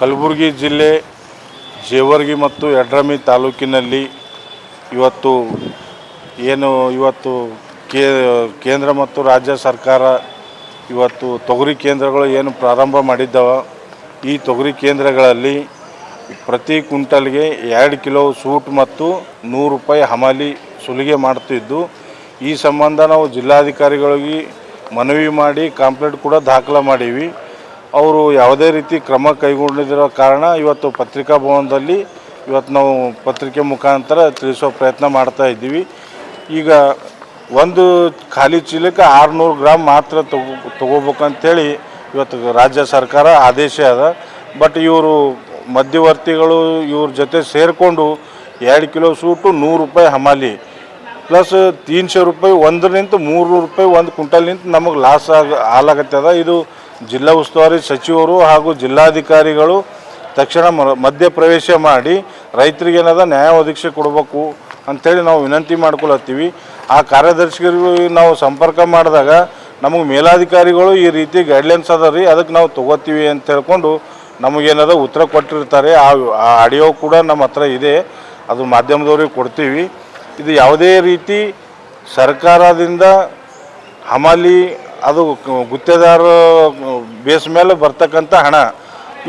ಕಲಬುರಗಿ ಜಿಲ್ಲೆ ಜೇವರ್ಗಿ ಮತ್ತು ಯಡ್ರಮಿ ತಾಲೂಕಿನಲ್ಲಿ ಇವತ್ತು ಏನು ಇವತ್ತು ಕೇಂದ್ರ ಮತ್ತು ರಾಜ್ಯ ಸರ್ಕಾರ ಇವತ್ತು ತೊಗರಿ ಕೇಂದ್ರಗಳು ಏನು ಪ್ರಾರಂಭ ಮಾಡಿದ್ದಾವೆ, ಈ ತೊಗರಿ ಕೇಂದ್ರಗಳಲ್ಲಿ ಪ್ರತಿ ಕ್ವಿಂಟಲ್ಗೆ ಎರಡು ಕಿಲೋ ಸೂಟ್ ಮತ್ತು ನೂರು ರೂಪಾಯಿ ಹಮಾಲಿ ಸುಲಿಗೆ ಮಾಡ್ತಿದ್ದು. ಈ ಸಂಬಂಧ ನಾವು ಜಿಲ್ಲಾಧಿಕಾರಿಗಳಿಗೆ ಮನವಿ ಮಾಡಿ ಕಾಂಪ್ಲೇಂಟ್ ಕೂಡ ದಾಖಲೆ ಮಾಡೀವಿ. ಅವರು ಯಾವುದೇ ರೀತಿ ಕ್ರಮ ಕೈಗೊಂಡಿರೋ ಕಾರಣ ಇವತ್ತು ಪತ್ರಿಕಾ ಭವನದಲ್ಲಿ ಇವತ್ತು ನಾವು ಪತ್ರಿಕೆ ಮುಖಾಂತರ ತಿಳಿಸೋ ಪ್ರಯತ್ನ ಮಾಡ್ತಾ ಇದ್ದೀವಿ. ಈಗ ಒಂದು ಖಾಲಿ ಚೀಲಕ್ಕೆ ಆರುನೂರು ಗ್ರಾಮ್ ಮಾತ್ರ ತಗೋ ತಗೋಬೇಕಂತೇಳಿ ಇವತ್ತು ರಾಜ್ಯ ಸರ್ಕಾರ ಆದೇಶ ಅದ. ಬಟ್ ಇವರು ಮಧ್ಯವರ್ತಿಗಳು ಇವ್ರ ಜೊತೆ ಸೇರಿಕೊಂಡು ಎರಡು ಕಿಲೋ ಸೂಟು ನೂರು ರೂಪಾಯಿ ಹಮಾಲಿ. ಪ್ಲಸ್ ತೀನ್ಶೆ ರೂಪಾಯಿ ಒಂದರಿಂದ ಮೂರು ರೂಪಾಯಿ ಒಂದು ಕ್ವಿಂಟಲ್ನಿಂದ ನಮಗೆ ಲಾಸ್ ಆಗ ಹಾಲಾಗತ್ತದ ಇದು ಜಿಲ್ಲಾ ಉಸ್ತುವಾರಿ ಸಚಿವರು ಹಾಗೂ ಜಿಲ್ಲಾಧಿಕಾರಿಗಳು ತಕ್ಷಣ ಮಧ್ಯ ಪ್ರವೇಶ ಮಾಡಿ ರೈತರಿಗೆ ಏನಾದ ನ್ಯಾಯ ಒದಗಿಸಿ ಕೊಡಬೇಕು ಅಂಥೇಳಿ ನಾವು ವಿನಂತಿ ಮಾಡ್ಕೊಳತ್ತೀವಿ. ಆ ಕಾರ್ಯದರ್ಶಿಗಳಿಗೂ ನಾವು ಸಂಪರ್ಕ ಮಾಡಿದಾಗ ನಮಗೆ ಮೇಲಾಧಿಕಾರಿಗಳು ಈ ರೀತಿ ಗೈಡ್ಲೈನ್ಸ್ ಅದ ರೀ, ಅದಕ್ಕೆ ನಾವು ತೊಗೋತೀವಿ ಅಂತ ಹೇಳ್ಕೊಂಡು ನಮಗೇನದ ಉತ್ತರ ಕೊಟ್ಟಿರ್ತಾರೆ. ಆ ಆಡಿಯೋ ಕೂಡ ನಮ್ಮ ಹತ್ರ ಇದೆ. ಅದು ಮಾಧ್ಯಮದವ್ರಿಗೆ ಕೊಡ್ತೀವಿ. ಇದು ಯಾವುದೇ ರೀತಿ ಸರ್ಕಾರದಿಂದ ಹಮಾಲಿ ಅದು ಗುತ್ತೇದಾರ ಬೇಸ್ ಮೇಲೆ ಬರ್ತಕ್ಕಂಥ ಹಣ.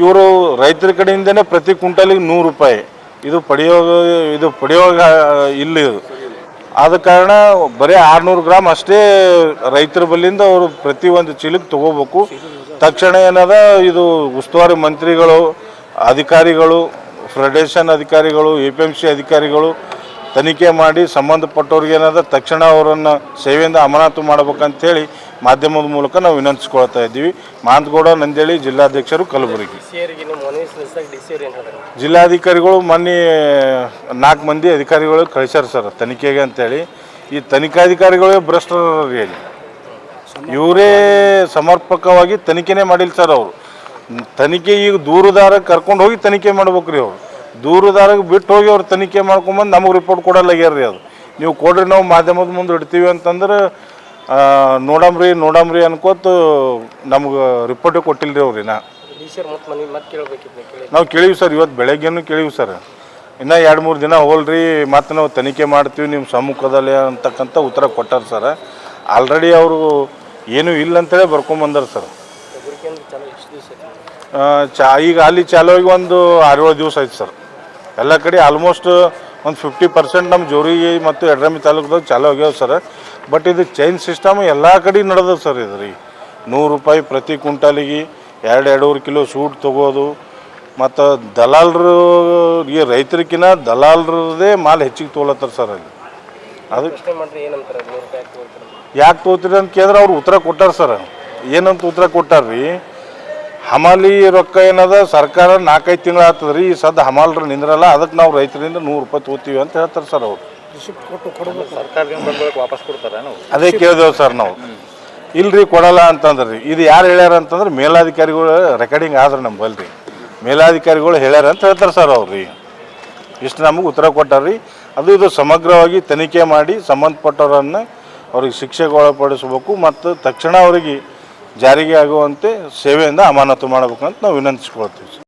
ಇವರು ರೈತರ ಕಡೆಯಿಂದನೇ ಪ್ರತಿ ಕ್ವಿಂಟಲಿಗೆ ನೂರು ರೂಪಾಯಿ. ಇದು ಪಡೆಯೋ ಇದು ಪಡೆಯೋ ಇಲ್ಲ ಇದು. ಆದ ಕಾರಣ ಬರೀ ಆರುನೂರು ಗ್ರಾಮ್ ಅಷ್ಟೇ ರೈತರ ಬಲ್ಲಿಂದ ಅವರು ಪ್ರತಿ ಒಂದು ಚೀಲಕ್ಕೆ ತಗೋಬೇಕು. ತಕ್ಷಣ ಏನದ, ಇದು ಉಸ್ತುವಾರಿ ಮಂತ್ರಿಗಳು, ಅಧಿಕಾರಿಗಳು, ಫೆಡರೇಷನ್ ಅಧಿಕಾರಿಗಳು, ಎ ಪಿ ಎಂ ಸಿ ಅಧಿಕಾರಿಗಳು ತನಿಖೆ ಮಾಡಿ ಸಂಬಂಧಪಟ್ಟವ್ರಿಗೆ ಏನದ ತಕ್ಷಣ ಅವರನ್ನು ಸೇವೆಯಿಂದ ಅಮಾನತು ಮಾಡ್ಬೇಕಂತೇಳಿ ಮಾಧ್ಯಮದ ಮೂಲಕ ನಾವು ವಿನಂತಿಸ್ಕೊಳ್ತಾ ಇದ್ದೀವಿ. ಮಾಂತಗೌಡ ನಂದೇಳಿ ಜಿಲ್ಲಾಧ್ಯಕ್ಷರು ಕಲಬುರಗಿ. ಜಿಲ್ಲಾಧಿಕಾರಿಗಳು ಮೊನ್ನೆ ನಾಲ್ಕು ಮಂದಿ ಅಧಿಕಾರಿಗಳು ಕಳಿಸ್ಯಾರ ಸರ್ ತನಿಖೆಗೆ ಅಂತೇಳಿ. ಈ ತನಿಖಾಧಿಕಾರಿಗಳೇ ಭ್ರಷ್ಟರಿ ಅಲ್ಲಿ ಇವರೇ ಸಮರ್ಪಕವಾಗಿ ತನಿಖೆನೇ ಮಾಡಿಲ್ಲ ಸರ್ ಅವರು. ತನಿಖೆ ಈಗ ದೂರದಾರ ಕರ್ಕೊಂಡು ಹೋಗಿ ತನಿಖೆ ಮಾಡ್ಬೇಕ್ರಿ ಅವರು. ದೂರುದಾರಿಗೆ ಬಿಟ್ಟು ಹೋಗಿ ಅವ್ರು ತನಿಖೆ ಮಾಡ್ಕೊಂಬಂದು ನಮಗೆ ರಿಪೋರ್ಟ್ ಕೊಡಲ್ಲಾಗ್ಯಾರ ರೀ ಅದು. ನೀವು ಕೊಡ್ರಿ ನಾವು ಮಾಧ್ಯಮದ ಮುಂದೆ ಇಡ್ತೀವಿ ಅಂತಂದ್ರೆ ಆ, ನೋಡಮ್ರಿ ನೋಡಮ್ರಿ ಅನ್ಕೋತ ನಮ್ಗೆ ರಿಪೋರ್ಟೇ ಕೊಟ್ಟಿಲ್ಲ ಅವ್ರಿ ನಾ ನೀವು ಕೇಳಿ. ನಾವು ಕೇಳಿವಿ ಸರ್ ಇವತ್ತು ಬೆಳಗ್ಗೆನೂ ಕೇಳಿವಿ ಸರ್. ಇನ್ನೂ ಎರಡು ಮೂರು ದಿನ ಹೋಲ್ರಿ ಮತ್ತೆ ನಾವು ತನಿಖೆ ಮಾಡ್ತೀವಿ ನಿಮ್ಮ ಸಮ್ಮುಖದಲ್ಲಿ ಅಂತಕ್ಕಂಥ ಉತ್ತರ ಕೊಟ್ಟಾರ ಸರ್. ಆಲ್ರೆಡಿ ಅವರು ಏನೂ ಇಲ್ಲ ಅಂತೇಳಿ ಬರ್ಕೊಂಬಂದಾರ ಸರ್. ಚಾ ಈಗ ಅಲ್ಲಿ ಚಾಲು ಆಗಿ ಒಂದು ಆರು ಏಳು ದಿವಸ ಆಯ್ತು ಸರ್. ಎಲ್ಲ ಕಡೆ ಆಲ್ಮೋಸ್ಟ್ ಒಂದು ಫಿಫ್ಟಿ ಪರ್ಸೆಂಟ್ ನಮ್ಮ ಜೋರಿಗೆ ಮತ್ತು ಎಡ್ರಮಿ ತಾಲೂಕದಾಗ ಚಾಲು ಆಗ್ಯಾವ ಸರ್. ಬಟ್ ಇದು ಚೈನ್ ಸಿಸ್ಟಮ್ ಎಲ್ಲ ಕಡೆ ನಡೆದದ ಸರ್ ಇದು ರೀ. ನೂರು ರೂಪಾಯಿ ಪ್ರತಿ ಕ್ವಿಂಟಾಲಿಗೆ ಎರಡು ಎರಡೂವರೆ ಕಿಲೋ ಸೂಟ್ ತೊಗೋದು. ಮತ್ತು ದಲಾಲರು ಈ ರೈತರಿಗಿನ್ನ ದಲಾಲರದೇ ಮಾಲ್ ಹೆಚ್ಚಿಗೆ ತೊಗೊಳತ್ತಾರ ಸರ್ ಅಲ್ಲಿ. ಅದು ಯಾಕೆ ತೊಗೋತೀರಿ ಅಂತ ಕೇಳಿದ್ರೆ ಅವ್ರು ಉತ್ತರ ಕೊಟ್ಟಾರ ಸರ್. ಏನಂತ ಉತ್ತರ ಕೊಟ್ಟಾರ್ರಿ? ಹಮಾಲಿ ರೊಕ್ಕ ಏನದ? ಸರ್ಕಾರ ನಾಲ್ಕೈದು ತಿಂಗಳು ಆಗ್ತದೆ ರೀ ಈ ಸದ್ದ ಹಮಾಲ್ರು ನಿಂದ್ರಲ್ಲ ಅದಕ್ಕೆ ನಾವು ರೈತರಿಂದ ನೂರು ರೂಪಾಯಿ ತೊಗೋತೀವಿ ಅಂತ ಹೇಳ್ತಾರೆ ಸರ್ ಅವರು. ವಾಪಸ್ ಕೊಡ್ತಾರೆ ಅದೇ ಕೇಳಿದೆವು ಸರ್ ನಾವು. ಇಲ್ರಿ ಕೊಡಲ್ಲ ಅಂತಂದ್ರಿ. ಇದು ಯಾರು ಹೇಳ್ಯಾರ ಅಂತಂದ್ರೆ ಮೇಲಾಧಿಕಾರಿಗಳು ರೆಕಾರ್ಡಿಂಗ್ ಆದ್ರೆ ನಮ್ಮಲ್ಲಿ ಮೇಲಾಧಿಕಾರಿಗಳು ಹೇಳ್ಯಾರ ಅಂತ ಹೇಳ್ತಾರೆ ಸರ್ ಅವ್ರು ರೀ. ಇಷ್ಟು ನಮಗೆ ಉತ್ತರ ಕೊಟ್ಟಾರ್ರಿ. ಅದು ಇದು ಸಮಗ್ರವಾಗಿ ತನಿಖೆ ಮಾಡಿ ಸಂಬಂಧಪಟ್ಟವರನ್ನು ಅವ್ರಿಗೆ ಶಿಕ್ಷೆಗೆ ಒಳಪಡಿಸ್ಬೇಕು ಮತ್ತು ತಕ್ಷಣ ಅವರಿಗೆ ಜಾರಿಗೆ ಆಗುವಂತೆ ಸೇವೆಯಿಂದ ಅಮಾನತು ಮಾಡಬೇಕಂತ ನಾವು ವಿನಂತಿಸ್ಕೊಳ್ತೀವಿ.